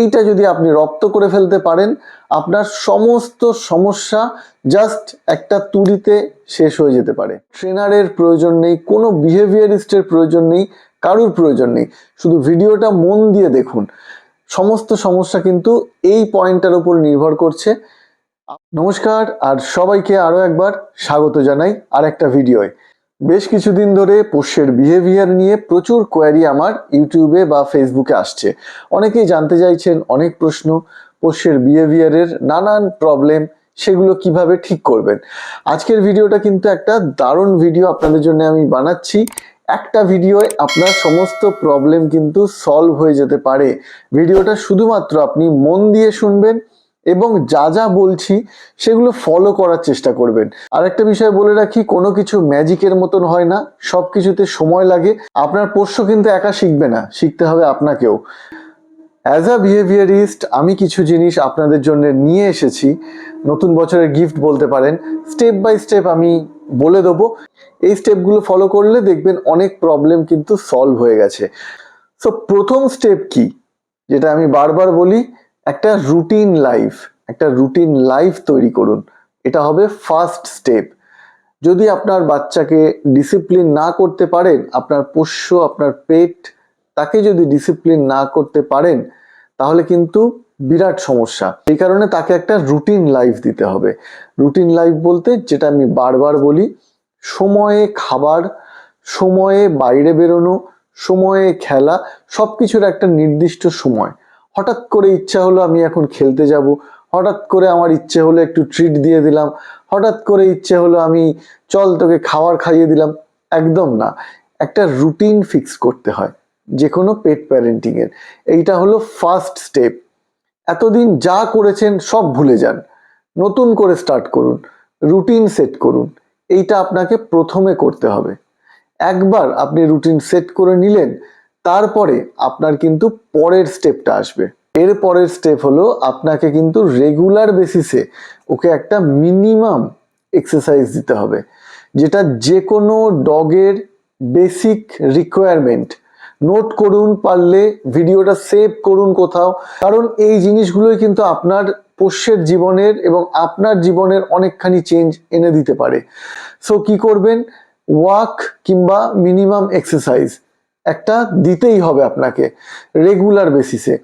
এইটা যদি আপনি রপ্ত করে ফেলতে পারেন, আপনার সমস্ত সমস্যা জাস্ট একটা তুড়িতে শেষ হয়ে যেতে পারে। ট্রেনারের প্রয়োজন নেই, কোনো বিহেভিয়ারিস্টের প্রয়োজন নেই, কারুর প্রয়োজন নেই। শুধু ভিডিওটা মন দিয়ে দেখুন। সমস্ত সমস্যা কিন্তু এই পয়েন্টটার উপর নির্ভর করছে। নমস্কার, আর সবাইকে আরও একবার স্বাগত জানাই আর একটা ভিডিওয়। বেশ কিছুদিন ধরে পোষ্যের বিহেভিয়ার নিয়ে প্রচুর কোয়ারি আমার ইউটিউবে বা ফেসবুকে আসছে। অনেকেই জানতে চাইছেন, অনেক প্রশ্ন, পোষ্যের বিহেভিয়ারের নানান প্রবলেম সেগুলো কীভাবে ঠিক করবেন? আজকের ভিডিওটা কিন্তু একটা দারুণ ভিডিও আপনাদের জন্য আমি বানাচ্ছি। একটা ভিডিওয় আপনার সমস্ত প্রবলেম কিন্তু সলভ হয়ে যেতে পারে। ভিডিওটা শুধুমাত্র আপনি মন দিয়ে শুনবেন এবং যা যা বলছি সেগুলো ফলো করার চেষ্টা করবেন। আর একটা বিষয় বলে রাখি, কোনো কিছু ম্যাজিকের মতন হয় না সব কিছুতে সময় লাগে। আপনার পোষ্য কিন্তু একা শিখবে না, শিখতে হবে আপনাকেও। অ্যাজ আ বিহেভিয়ারিস্ট আমি কিছু জিনিস আপনাদের জন্য নিয়ে এসেছি। নতুন বছরের গিফট বলতে পারেন। স্টেপ বাই স্টেপ আমি বলে দেবো। এই স্টেপগুলো ফলো করলে দেখবেন অনেক প্রবলেম কিন্তু সলভ হয়ে গেছে। সো প্রথম স্টেপ কি? যেটা আমি বারবার বলি একটা রুটিন লাইফ একটা রুটিন লাইফ তৈরি করুন। এটা হবে ফার্স্ট স্টেপ যদি আপনার বাচ্চাকে ডিসিপ্লিন না করতে পারেন, আপনার পোষ্য, আপনার পেট, তাকে যদি ডিসিপ্লিন না করতে পারেন, তাহলে কিন্তু বিরাট সমস্যা। এই কারণে তাকে একটা রুটিন লাইফ দিতে হবে। রুটিন লাইফ বলতে যেটা আমি বারবার বলি, সময়ে খাবার, সময়ে বাইরে বেরোনো, সময়ে খেলা সব কিছুর একটা নির্দিষ্ট সময়। হঠাৎ করে ইচ্ছা হলো আমি এখন খেলতে যাব। হঠাৎ করে আমার ইচ্ছে হলো একটু ট্রিট দিয়ে দিলাম। হঠাৎ করে ইচ্ছে হলো আমি, চল তোকে খাবার খাইয়ে দিলাম। একদম না। একটা রুটিন ফিক্স করতে হয়। যে কোনো পেট প্যারেন্টিংয়ের এইটা হলো ফার্স্ট স্টেপ এতদিন যা করেছেন সব ভুলে যান। নতুন করে স্টার্ট করুন। রুটিন সেট করুন। এইটা আপনাকে প্রথমে করতে হবে। একবার আপনি রুটিন সেট করে নিলেন তারপরে আপনার কিন্তু পরের স্টেপটা আসবে। এর পরের স্টেপ হলো আপনাকে কিন্তু রেগুলার বেসিসে ওকে একটা মিনিমাম এক্সারসাইজ দিতে হবে, যেটা যে কোনো ডগের বেসিক রিকোয়ারমেন্ট নোট করুন, পারলে ভিডিওটা সেভ করুন কোথাও। কারণ এই জিনিসগুলোই কিন্তু আপনার পোষ্যের জীবনের এবং আপনার জীবনের অনেকখানি চেঞ্জ এনে দিতে পারে। সো কি করবেন? ওয়াক কিংবা মিনিমাম এক্সারসাইজ একটা দিতেই হবে আপনাকে রেগুলার বেসিসে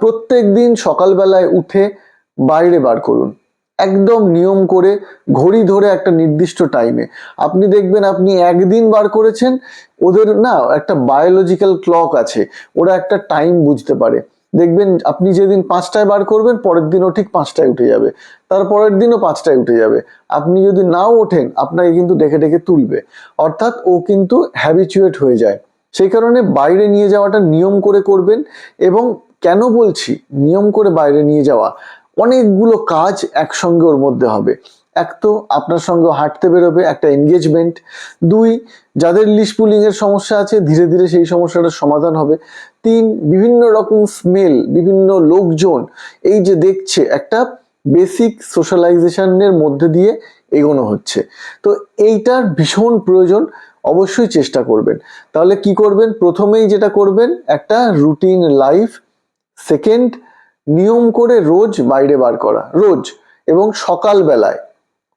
প্রত্যেক দিন সকালবেলায় উঠে বাইরে বার করুন। একদম নিয়ম করে ঘড়ি ধরে একটা নির্দিষ্ট টাইমে আপনি দেখবেন আপনি একদিন বার করেছেন, ওদের না একটা বায়োলজিক্যাল ক্লক আছে, ওরা একটা টাইম বুঝতে পারে। দেখবেন আপনি যেদিন পাঁচটায় বার করবেন, পরের দিনও ঠিক পাঁচটায় উঠে যাবে। তার পরের দিনও পাঁচটায় উঠে যাবে। আপনি যদি নাও ওঠেন, আপনাকে কিন্তু ডেকে ডেকে তুলবে। অর্থাৎ ও কিন্তু হ্যাবিচুয়েট হয়ে যায়। সেই কারণে বাইরে নিয়ে যাওয়াটা নিয়ম করে করবেন এবং কেন বলছি নিয়ম করে বাইরে নিয়ে যাওয়া? অনেকগুলো কাজ একসঙ্গে ওর মধ্যে হবে। এক তো আপনার সঙ্গে হাঁটতে বেরোবে, একটা এনগেজমেন্ট দুই, যাদের লিশপুলিং এর সমস্যা আছে, ধীরে ধীরে সেই সমস্যাটার সমাধান হবে। তিন, বিভিন্ন রকম স্মেল বিভিন্ন লোকজন এই যে দেখছে, একটা বেসিক সোশ্যালাইজেশনের মধ্যে দিয়ে এগোনো হচ্ছে। তো এইটার ভীষণ প্রয়োজন। অবশ্যই চেষ্টা করবেন। তাহলে কি করবেন? প্রথমেই যেটা করবেন, একটা রুটিন লাইফ সেকেন্ড নিয়ম করে রোজ বাইরে বার করা, রোজ এবং সকাল বেলায়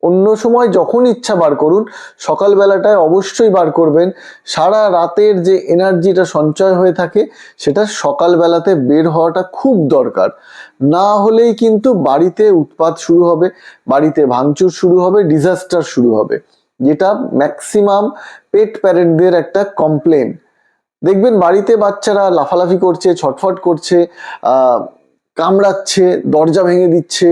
অন্য সময় যখন ইচ্ছা বার করুন সকাল বেলাটায় অবশ্যই বার করবেন। সারা রাতের যে এনার্জিটা সঞ্চয় হয়ে থাকে, সেটা সকাল বেলাতে বের হওয়াটা খুব দরকার। না হলেই কিন্তু বাড়িতে উৎপাত শুরু হবে, বাড়িতে ভাঙচুর শুরু হবে ডিজাস্টার শুরু হবে। যেটা ম্যাক্সিমাম পেট প্যারেন্টদের একটা কমপ্লেন দেখবেন বাড়িতে বাচ্চারা লাফালাফি করছে, ছটফট করছে কামড়াচ্ছে, দরজা ভেঙে দিচ্ছে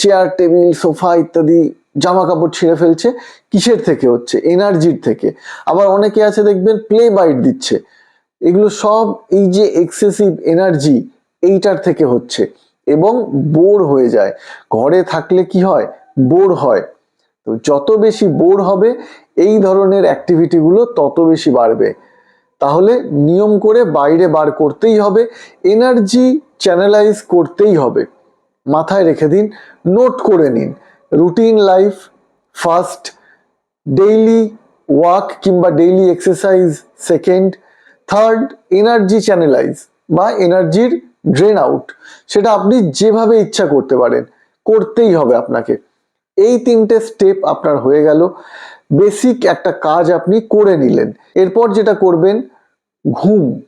চেয়ার টেবিল সোফা ইত্যাদি জামা কাপড় ছিঁড়ে ফেলছে। কিসের থেকে হচ্ছে? এনার্জির থেকে। আবার অনেকে আছে দেখবেন প্লে বাইট দিচ্ছে। এগুলো সব এই যে এক্সেসিভ এনার্জি এইটার থেকে হচ্ছে। এবং বোর হয়ে যায়। ঘরে থাকলে কি হয়? বোর হয়। তো যত বেশি বোর হবে, এই ধরনের অ্যাক্টিভিটিগুলো তত বেশি বাড়বে। তাহলে নিয়ম করে বাইরে বার করতেই হবে এনার্জি চ্যানেলাইজ করতেই হবে। মাথায় রেখে দিন নোট করে নিন। Routine life first daily walk কিংবা daily exercise second third energy channelize বা এনার্জির ড্রেন আউট সেটা আপনি যেভাবে ইচ্ছা করতে পারেন, করতেই হবে আপনাকে। এই তিনটে স্টেপ আপনার হয়ে গেল। বেসিক একটা কাজ আপনি করে নিলেন। এরপর যেটা করবেন, ঘুম।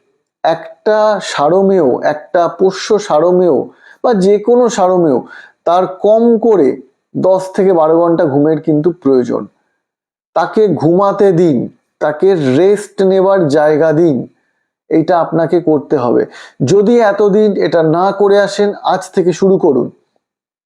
একটা সারমেয়, একটা পোষ্য সারমেয় বা যে কোনো সারমেয়, তার কম করে দশ থেকে বারো ঘণ্টা ঘুমের কিন্তু প্রয়োজন। তাকে ঘুমাতে দিন, তাকে রেস্ট নেবার জায়গা দিন। এইটা আপনাকে করতে হবে। যদি এতদিন এটা না করে আসেন, আজ থেকে শুরু করুন।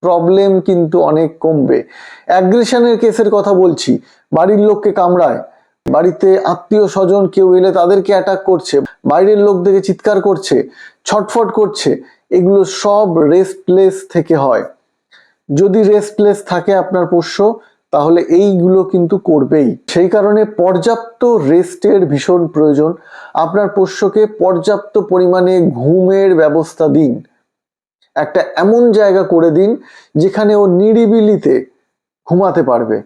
প্রবলেম কিন্তু অনেক কমবে। অ্যাগ্রেশনের কেসের কথা বলছি। বাড়ির লোককে কামড়ায়। বাড়িতে আত্মীয় স্বজন কেউ এলে তাদেরকে অ্যাটাক করছে। বাইরের লোক দেখে চিৎকার করছে, ছটফট করছে। এগুলো সব রেস্টলেস থেকে হয়। যদি রেস্টলেস থাকে আপনার পোষ্য, তাহলে এইগুলো কিন্তু করবেই। সেই কারণে পর্যাপ্ত রেস্টের ভীষণ প্রয়োজন। আপনার পোষ্যকে পর্যাপ্ত পরিমাণে ঘুমের ব্যবস্থা দিন। একটা এমন জায়গা করে দিন যেখানে ও নিরিবিলিতে ঘুমাতে পারবে।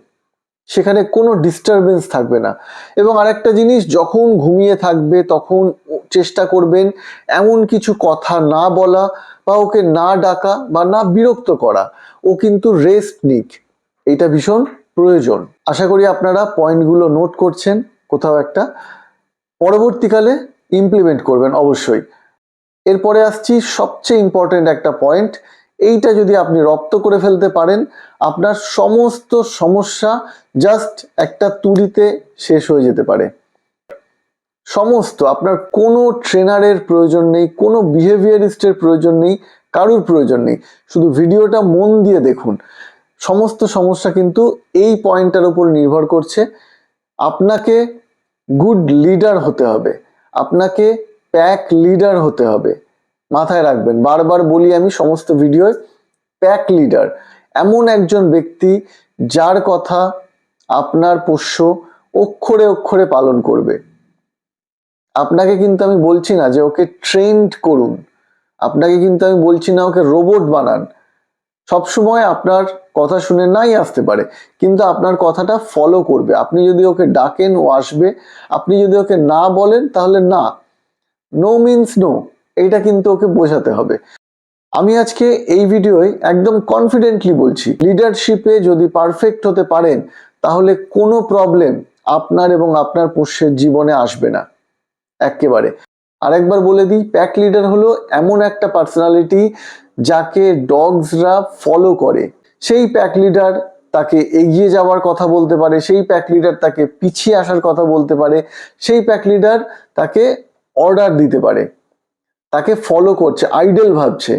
সেখানে কোনো ডিস্টারবেন্স থাকবে না। এবং আরেকটা জিনিস, যখন ঘুমিয়ে থাকবে, তখন চেষ্টা করবেন এমন কিছু কথা না বলা বা ওকে না ডাকা বা না বিরক্ত করা। ও কিন্তু রেস্ট নিক। এটা ভীষণ প্রয়োজন। আশা করি আপনারা পয়েন্টগুলো নোট করছেন। কোথাও একটা। পরবর্তীকালে ইমপ্লিমেন্ট করবেন, অবশ্যই। এরপরে আসছি সবচেয়ে ইম্পর্টেন্ট একটা পয়েন্ট এইটা যদি আপনি রপ্ত করে ফেলতে পারেন, আপনার সমস্ত সমস্যা জাস্ট একটা তুড়িতে শেষ হয়ে যেতে পারে। সমস্ত, আপনার কোনো ট্রেনারের প্রয়োজন নেই, কোনো বিহেভিয়ারিস্টের প্রয়োজন নেই, কারুর প্রয়োজন নেই। শুধু ভিডিওটা মন দিয়ে দেখুন। সমস্ত সমস্যা কিন্তু এই পয়েন্টটার উপর নির্ভর করছে। আপনাকে গুড লিডার হতে হবে। আপনাকে প্যাক লিডার হতে হবে। মাথায় রাখবেন, বারবার বলি আমি সমস্ত ভিডিওয় প্যাক লিডার এমন একজন ব্যক্তি যার কথা আপনার পোষ্য অক্ষরে অক্ষরে পালন করবে। আপনাকে কিন্তু আমি বলছি না যে ওকে ট্রেন্ড করুন। আপনাকে কিন্তু আমি বলছি না ওকে রোবট বানান। সবসময় আপনার কথা শুনে নাই আসতে পারে, কিন্তু আপনার কথাটা ফলো করবে। আপনি যদি ওকে ডাকেন ও আসবে, আপনি যদি ওকে না বলেন তাহলে না। নো মিন্স নো এইটা কিন্তু ওকে বোঝাতে হবে। আমি আজকে এই ভিডিওয় একদম কনফিডেন্টলি বলছি লিডারশিপে যদি পারফেক্ট হতে পারেন, তাহলে কোনো প্রবলেম আপনার এবং আপনার পোষ্যের জীবনে আসবে না, একেবারে। আরেকবার বলে দিই প্যাক লিডার হলো এমন একটা পার্সোনালিটি যাকে ডগসরা ফলো করে। সেই প্যাক লিডার তাকে এগিয়ে যাওয়ার কথা বলতে পারে, সেই প্যাক লিডার তাকে পিছিয়ে আসার কথা বলতে পারে, সেই প্যাক লিডার তাকে অর্ডার দিতে পারে। তাকে ফলো করছে আইডল ভাবছে,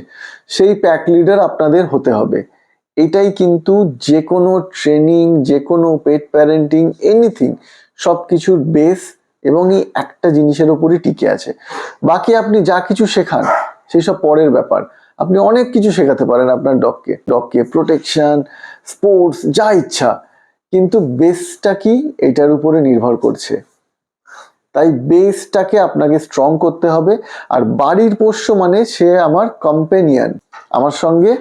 সেই প্যাক লিডার আপনাদের হতে হবে। এটাই কিন্তু যে কোনো ট্রেনিং যে কোনো পেট প্যারেন্টিং এনিথিং সব কিছুর বেস এবং এই একটা জিনিসের উপরই টিকে আছে। বাকি আপনি যা কিছু শেখান, সেই সব পরের ব্যাপার। আপনি অনেক কিছু শেখাতে পারেন আপনার ডগকে ডগকে প্রোটেকশন স্পোর্টস যা ইচ্ছা। কিন্তু বেসটা কি? এটার উপরে নির্ভর করছে। তাই বেসটাকে আপনাকে স্ট্রং করতে হবে। আর বাড়ির পোষ্য মানে সে আমার কম্পেনিয়ান আমার সঙ্গে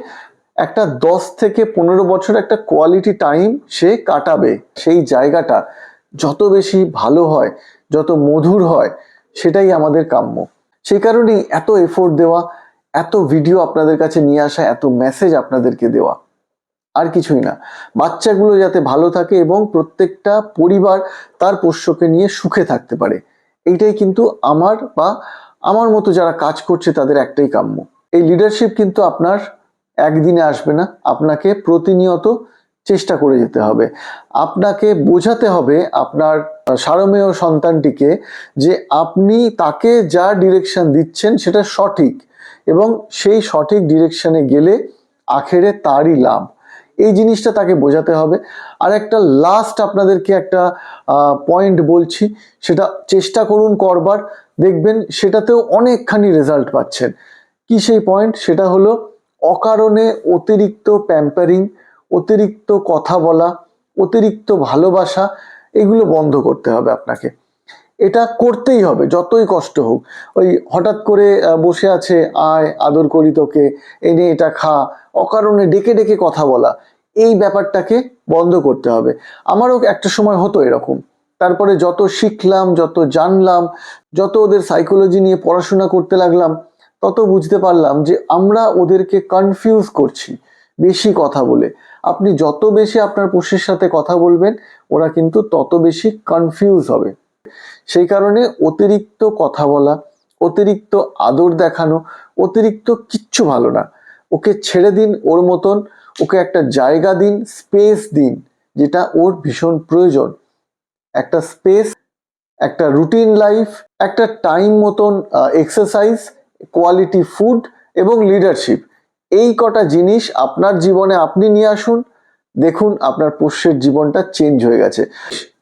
একটা দশ থেকে পনেরো বছর একটা কোয়ালিটি টাইম সে কাটাবে। সেই জায়গাটা যত বেশি ভালো হয়, যত মধুর হয়, সেটাই আমাদের কাম্য। সেই কারণেই এত এফোর্ট দেওয়া, এত ভিডিও আপনাদের কাছে নিয়ে আসা, এত মেসেজ আপনাদেরকে দেওয়া। আর কিছুই না। বাচ্চাগুলো যাতে ভালো থাকে এবং প্রত্যেকটা পরিবার তার পোষ্যকে নিয়ে সুখে থাকতে পারে। এইটাই কিন্তু আমার বা আমার মতো যারা কাজ করছে তাদের একটাই কাম্য। এই লিডারশিপ কিন্তু আপনার একদিনে আসবে না। আপনাকে প্রতিনিয়ত চেষ্টা করে যেতে হবে। আপনাকে বোঝাতে হবে আপনার সারমেয় সন্তানটিকে যে আপনি তাকে যা ডিরেকশন দিচ্ছেন সেটা সঠিক এবং সেই সঠিক ডিরেকশনে গেলে আখেরে তারই লাভ। এই জিনিসটা তাকে বোঝাতে হবে। আর একটা লাস্ট আপনাদেরকে একটা পয়েন্ট বলছি, সেটা চেষ্টা করুন করবার। দেখবেন সেটাতেও অনেকখানি রেজাল্ট পাচ্ছেন। কি সেই পয়েন্ট সেটা হলো অকারণে অতিরিক্ত প্যাম্পারিং অতিরিক্ত কথা বলা, অতিরিক্ত ভালোবাসা, এগুলো বন্ধ করতে হবে আপনাকে। এটা করতেই হবে, যতই কষ্ট হোক। ওই হঠাৎ করে বসে আছে, আয়, আদর করি তোকে এনে এটা খা, অকারণে ডেকে ডেকে কথা বলা, এই ব্যাপারটাকে বন্ধ করতে হবে। আমারও একটা সময় হতো এরকম। তারপরে যত শিখলাম, যত জানলাম, যত ওদের সাইকোলজি নিয়ে পড়াশোনা করতে লাগলাম, তত বুঝতে পারলাম যে আমরা ওদেরকে কনফিউজ করছি বেশি কথা বলে। আপনি যত বেশি আপনার পোষ্যের সাথে কথা বলবেন, ওরা কিন্তু তত বেশি কনফিউজ হবে। সেই কারণে অতিরিক্ত কথা বলা, অতিরিক্ত আদর দেখানো, অতিরিক্ত কিচ্ছু ভালো না। ওকে ছেড়ে দিন ওর মতন, ওকে একটা জায়গা দিন, স্পেস দিন, যেটা ওর ভীষণ প্রয়োজন। একটা স্পেস, একটা রুটিন লাইফ, একটা টাইম মতন এক্সারসাইজ, কোয়ালিটি ফুড এবং লিডারশিপ। এই কটা জিনিস আপনার জীবনে আপনি নিয়ে আসুন। দেখুন আপনার পোষ্যের জীবনটা চেঞ্জ হয়ে গেছে।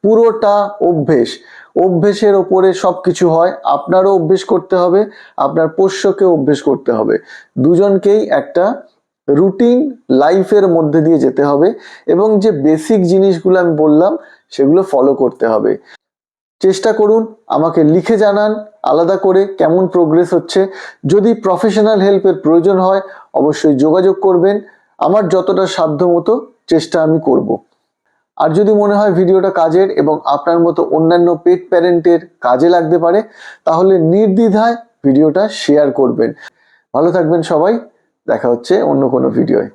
পুরোটা অভ্যেস। অভ্যেসের ওপরে সব কিছু হয়, আপনারও অভ্যেস করতে হবে, আপনার পোষ্যকে অভ্যেস করতে হবে। দুজনকেই একটা রুটিন লাইফের মধ্যে দিয়ে যেতে হবে এবং যে বেসিক জিনিসগুলো আমি বললাম, সেগুলো ফলো করতে হবে। চেষ্টা করুন, আমাকে লিখে জানান, আলাদা করে কেমন প্রোগ্রেস হচ্ছে। যদি প্রফেশনাল হেল্পের প্রয়োজন হয়, অবশ্যই যোগাযোগ করবেন। আমার যতটা সাধ্য মতো চেষ্টা আমি করব। আর যদি মনে হয় ভিডিওটা কাজের এবং আপনার মতো অন্যান্য পেট প্যারেন্টের কাজে লাগতে পারে, তাহলে নির্দ্বিধায় ভিডিওটা শেয়ার করবেন। ভালো থাকবেন সবাই, দেখা হচ্ছে অন্য কোনো ভিডিওয়